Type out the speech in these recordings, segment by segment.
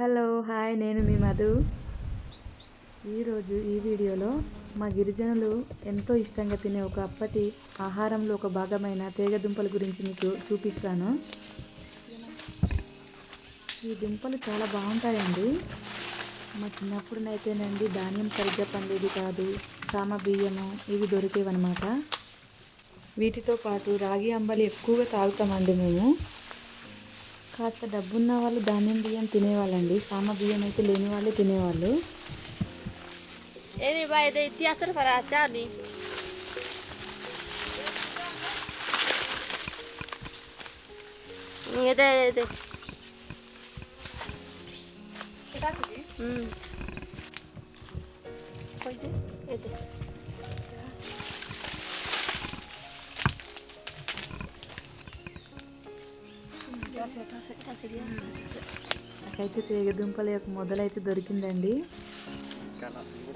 Hello hi నేను మీ మధు. ఈరోజు ఈ వీడియోలో మా గిరిజనులు ఎంతో ఇష్టంగా తినే ఒక అప్పటి ఆహారంలో ఒక భాగమైన తేగదుంపల గురించి మీకు చూపిస్తాను. ఈ దుంపలు చాలా బాగుంటాయండి. మా చిన్నప్పుడునైతేనండి ధాన్యం సరిగ్గా పండేది కాదు. సామ బియ్యము ఇవి దొరికేవన్నమాట. వీటితో పాటు రాగి అంబలి ఎక్కువగా తాగుతామండి మేము. కాస్త డబ్బున్న వాళ్ళు ధాన్యం బియ్యం తినేవాళ్ళండి సామ బియ్యం అయితే లేని వాళ్ళు తినేవాళ్ళు acani. Ide ide. Hmm. నాకైతే తీగ దుంపల యొక్క మొదలైతే దొరికిందండి.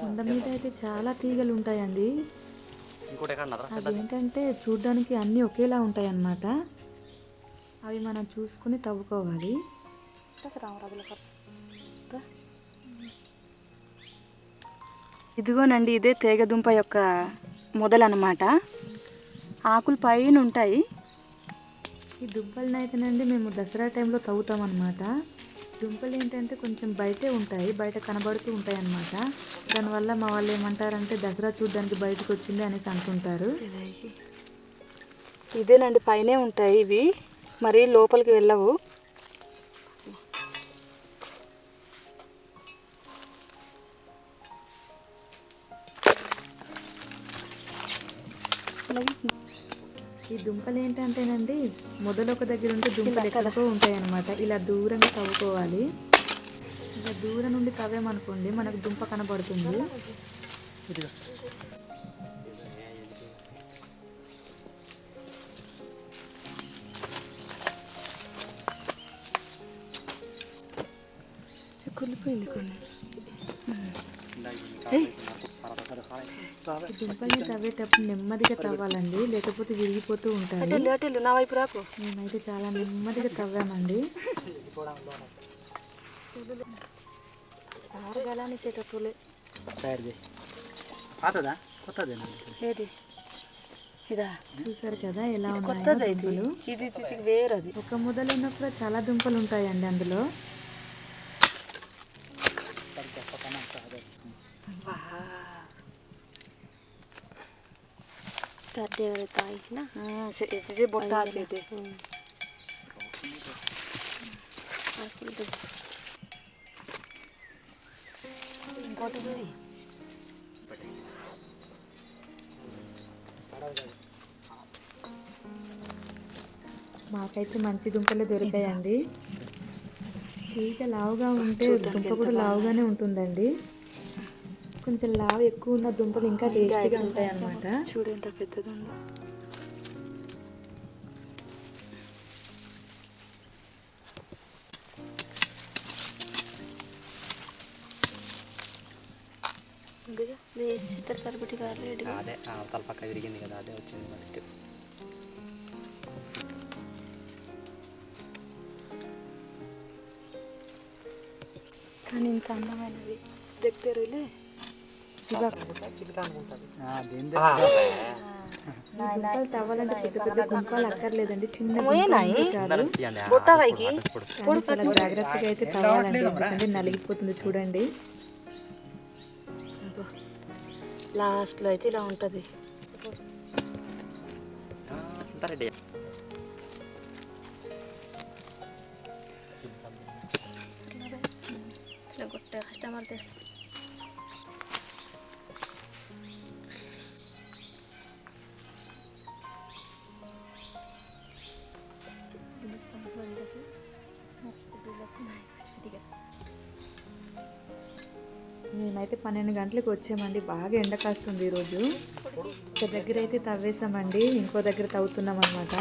కొండ మీద అయితే చాలా తీగలు ఉంటాయండి అదేంటంటే చూడ్డానికి అన్నీ ఒకేలా ఉంటాయి అన్నమాట అవి మనం చూసుకుని తవ్వుకోవాలి. ఇదిగోనండి ఇదే తీగదుంప యొక్క మొదలన్నమాట. ఆకులు పైన ఉంటాయి ఈ దుంపలను అయితేనండి మేము దసరా టైంలో తవ్వుతాం అనమాట దుంపలు ఏంటంటే కొంచెం బయటే ఉంటాయి బయట కనబడుతూ ఉంటాయి అన్నమాట దానివల్ల మా వాళ్ళు ఏమంటారంటే దసరా చూడడానికి బయటకు వచ్చింది అనేసి అంటుంటారు. ఇదేనండి పైనే ఉంటాయి ఇవి మరి లోపలికి వెళ్ళవు. ఈ దుంపలు ఏంటంటేనండి మొదలు ఒక దగ్గర ఉంటే దుంపలు ఎక్కడికో ఉంటాయి అనమాట ఇలా దూరంగా తవ్వుకోవాలి. ఇలా దూరం నుండి తవ్వామనుకోండి మనకు దుంప కనబడుతుంది. కుళ్ళిపోయింది కొన్ని. దుంపల్ని తవ్వేటప్పుడు నెమ్మదిగా తవ్వాలండి లేకపోతే విరిగిపోతూ ఉంటాయి. నా వైపు రాకు. మేమైతే చాలా నెమ్మదిగా తవ్వామండి. ఆరగాలని సేటప్పులే పాతదా? కొత్తదేనా? ఏది? ఇదా? చూసారు కదా ఎలా ఉన్నాయో కొత్తది ఇది ఇది వేరది. ఒక చాలా దుంపలు ఉంటాయండి అందులో. ఇంకోటి ఉంది మాకైతే మంచి దుంపలే దొరికాయండి ఈగ లావుగా ఉంటే దుంప కూడా లావుగానే ఉంటుందండి కొంచెం లావు ఎక్కువ ఉన్న దుంపలు ఇంకా టేస్టీగా ఉంటాయి అన్నమాట. చూడు ఎంత పెద్దది ఉందో చిత్ర తరబటి కాలేదు అదే అవతల పక్క తిరిగింది కదా అదే వచ్చింది మనకి. కానీ ఇంత అందమైనది. దగ్గరలే దుంపలు అక్కర్లేదండి చిన్న చాలా జాగ్రత్తగా అయితే తవ్వాలండి ఎందుకంటే నలిగిపోతుంది చూడండి లాస్ట్లో అయితే ఇలా ఉంటుంది కస్టమర్ తెస్తా. మేమైతే పన్నెండు గంటలకు వచ్చామండి. బాగా ఎండ కాస్తుంది ఈరోజు. ఒక దగ్గర అయితే తవ్వేసామండి. ఇంకో దగ్గర తవ్వుతున్నాం అనమాట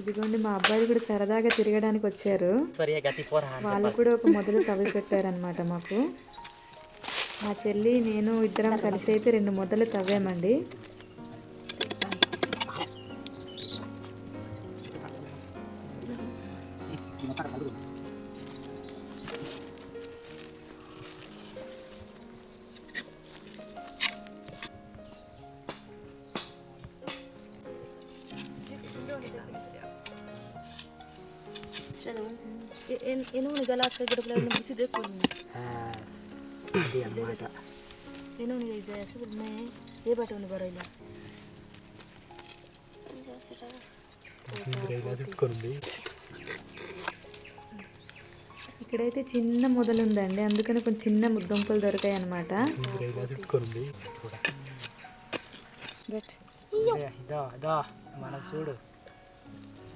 ఇదిగోండి మా అబ్బాయిలు కూడా సరదాగా తిరగడానికి వచ్చారు. వాళ్ళు కూడా ఒక మొదలు తవ్వి పెట్టారనమాట మాకు. మా చెల్లి నేను ఇద్దరం కలిసి అయితే రెండు మొదలు తవ్వామండి. ఎనుగుని గలాస్క గిడపలో ఏ బట్ట ఉంది ఇక్కడైతే చిన్న మొదలు ఉందండి. అందుకని కొంచెం చిన్న ముద్దొంపలు దొరికాయి అనమాట మన చూడు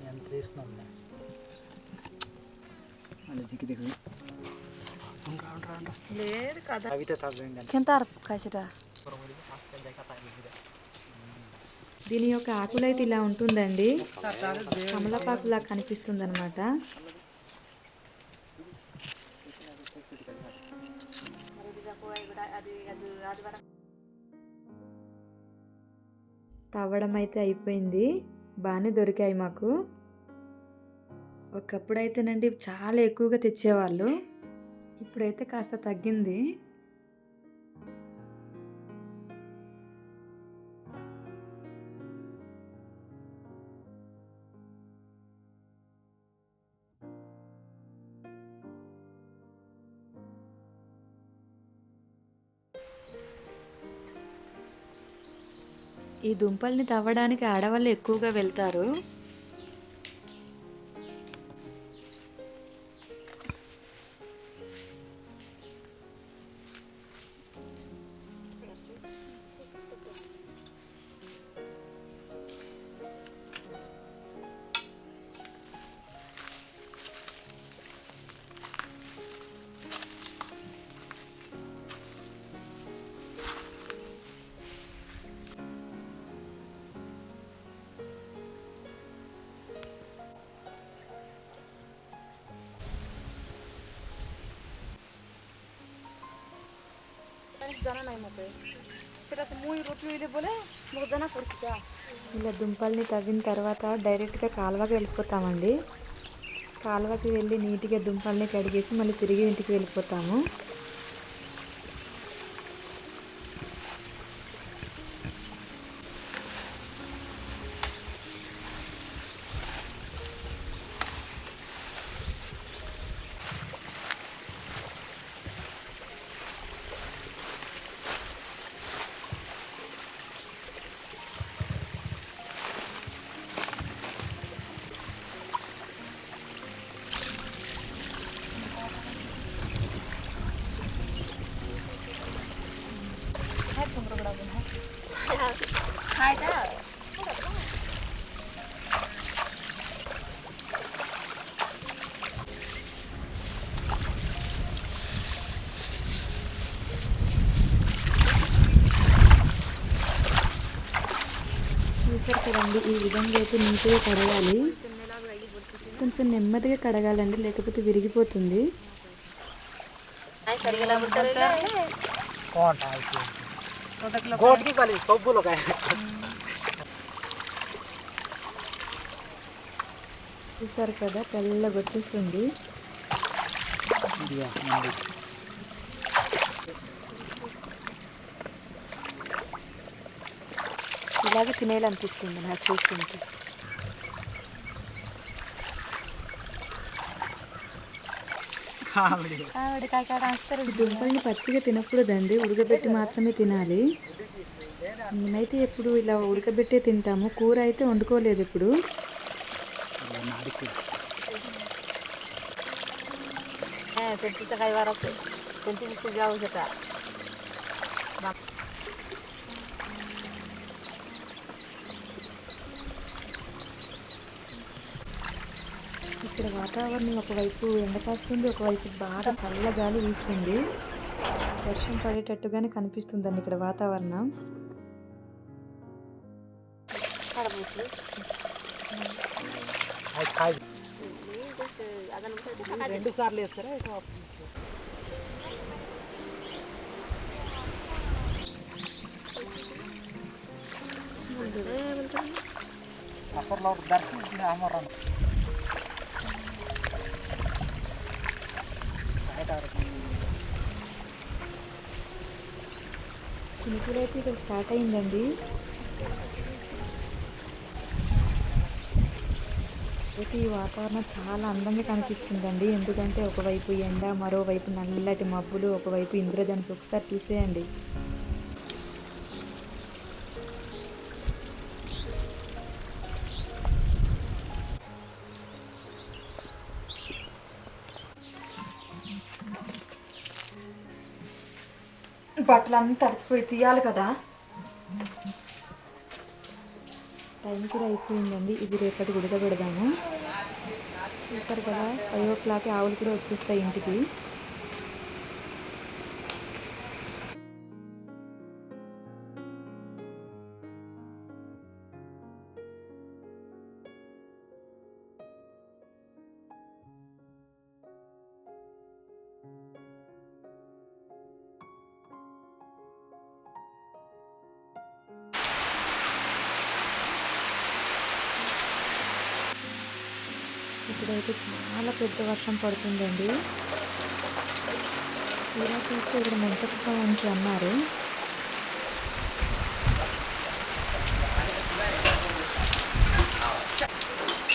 ఎంత తీస్తున్నాం దీని యొక్క ఆకులు అయితే ఇలా ఉంటుందండి. కమలపాకులా కనిపిస్తుంది అనమాట తవ్వడం అయితే అయిపోయింది. బాగానే దొరికాయి మాకు. ఒకప్పుడు చాలా ఎక్కువగా తెచ్చేవాళ్ళు. ఇప్పుడైతే కాస్త తగ్గింది. ఈ దుంపల్ని తవ్వడానికి ఆడవాళ్ళు ఎక్కువగా వెళ్తారు. জানা নাই মতে সেটা মুই রুটি হইলে বলে মোক জানা করছি যা ఇలా దుంపల్ని తవ్విన తర్వాత డైరెక్ట్గా కాలువకి వెళ్ళిపోతామండి కాలువకి వెళ్ళి నీట్గా దుంపల్ని కడిగేసి మళ్ళీ తిరిగి ఇంటికి వెళ్ళిపోతాము అయితే నీట్గా కడగాలి. కొంచెం నెమ్మదిగా కడగాలండి లేకపోతే విరిగిపోతుంది. చూసారు కదా తెల్లగా ఇలాగే తినేయాలనిపిస్తుంది నాకు చూస్తుంటే. దుంపల్ని పచ్చిగా తినకూడదండి. ఉడకబెట్టి మాత్రమే తినాలి. మేమైతే ఎప్పుడు ఇలా ఉడకబెట్టే తింటాము. కూర అయితే వండుకోలేదు ఇప్పుడు. হ্যাঁ ఇక్కడ వాతావరణం ఒకవైపు ఎండ కాస్తుంది ఒకవైపు బాగా చల్ల గాలి వీస్తుంది. వర్షం పడేటట్టుగానే కనిపిస్తుందండి ఇక్కడ వాతావరణం. రెండు సార్లు వేస్తారా? దర్శనం అమరం చినుకులు అయితే ఇక్కడ స్టార్ట్ అయిందండి. నాకైతే ఈ వాతావరణం చాలా అందంగా కనిపిస్తుందండి. ఎందుకంటే ఒకవైపు ఎండ మరోవైపు నల్లటి మబ్బులు ఒకవైపు ఇంద్రధనుసు. ఒకసారి చూసేయండి. బట్టలు అన్నీ తడిచిపోయి తీయాలి కదా. టైం కూడా అయిపోయిందండి. ఇది రేపటి ఉడక పెడదాము చూసారు కదా ఫైవ్ ఓ క్లాక్ ఆవులు కూడా వచ్చేస్తాయి ఇంటికి. ఇప్పుడైతే చాలా పెద్ద వర్షం పడుతుందండి. ఇలా చూస్తే ఇక్కడ మెంతకుప్ప నుంచి అన్నారు.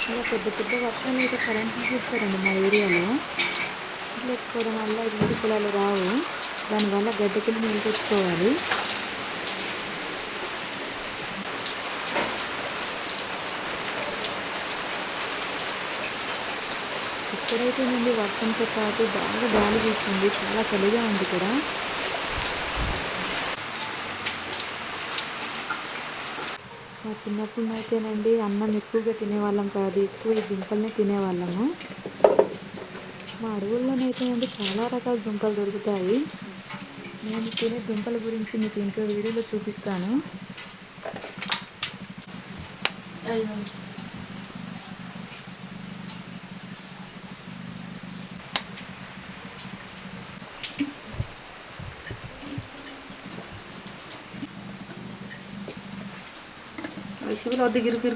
ఇలా పెద్ద పెద్ద వర్షాలు అయితే కరెంట్ తీస్తారండి మా ఏరియాలో. లేకపోవడం వల్ల ఇది పొలాలు రావు. దానివల్ల గడ్డకెళ్ళి నీళ్ళు తెచ్చుకోవాలి. ఎప్పుడైతే నుండి వర్షంతో పాటు బాగా గాలి వీస్తుంది చాలా చలిగా ఉంది కూడా. మా చిన్నప్పుడు అయితేనండి అన్నం ఎక్కువగా తినేవాళ్ళం కాదు ఎక్కువ ఈ దుంపల్ని తినేవాళ్ళము. మా అడవుల్లోనైతేనండి చాలా రకాల దుంపలు దొరుకుతాయి. నేను తినే దుంపల గురించి మీకు ఇంకో వీడియోలో చూపిస్తాను.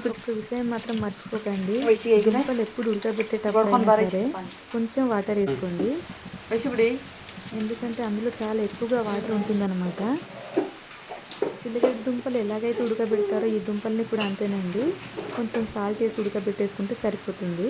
ఒక విషయం మాత్రం మర్చిపోకండి? దుంపలు ఎప్పుడు ఉడకబెట్టేటప్పుడు సరే. కొంచెం వాటర్ వేసుకోండి. ఎందుకంటే అందులో చాలా ఎక్కువగా వాటర్ ఉంటుందన్నమాట. చిల్లగడ్డ దుంపలు ఎలాగైతే ఉడకబెడతారో ఈ దుంపల్ని కూడా అంతేనండి. కొంచెం సాల్ట్ వేసి ఉడకబెట్టేసుకుంటే సరిపోతుంది.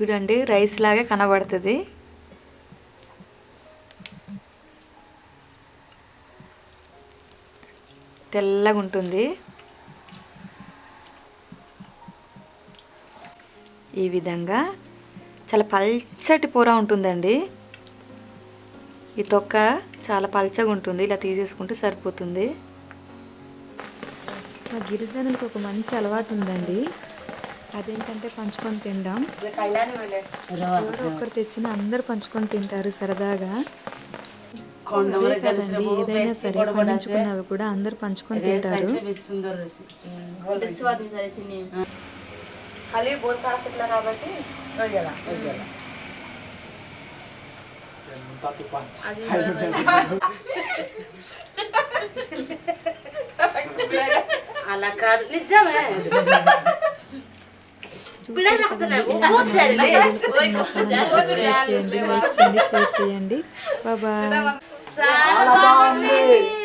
చూడండి రైస్ లాగా కనబడుతుంది. తెల్లగా ఉంటుంది. ఈ విధంగా చాలా పల్చటి పూర ఉంటుందండి. ఈ తొక్క చాలా పల్చగా ఉంటుంది ఇలా తీసేసుకుంటే సరిపోతుంది. మా గిరిజనులకు ఒక మంచి అలవాటు ఉందండి. అదేంటంటే పంచుకొని ఎవరో ఒక్కరు తెచ్చిన అందరు పంచుకొని తింటారు సరదాగా. కదండి ఏదైనా సరే పండించుకున్నవి కూడా అందరు పంచుకొని తింటారు. అలా కాదు నిజమే చూసారు కదండి, ఇలా మన వీడియోల కోసం నా ఛానల్ సబ్స్క్రైబ్ చేయండి లైక్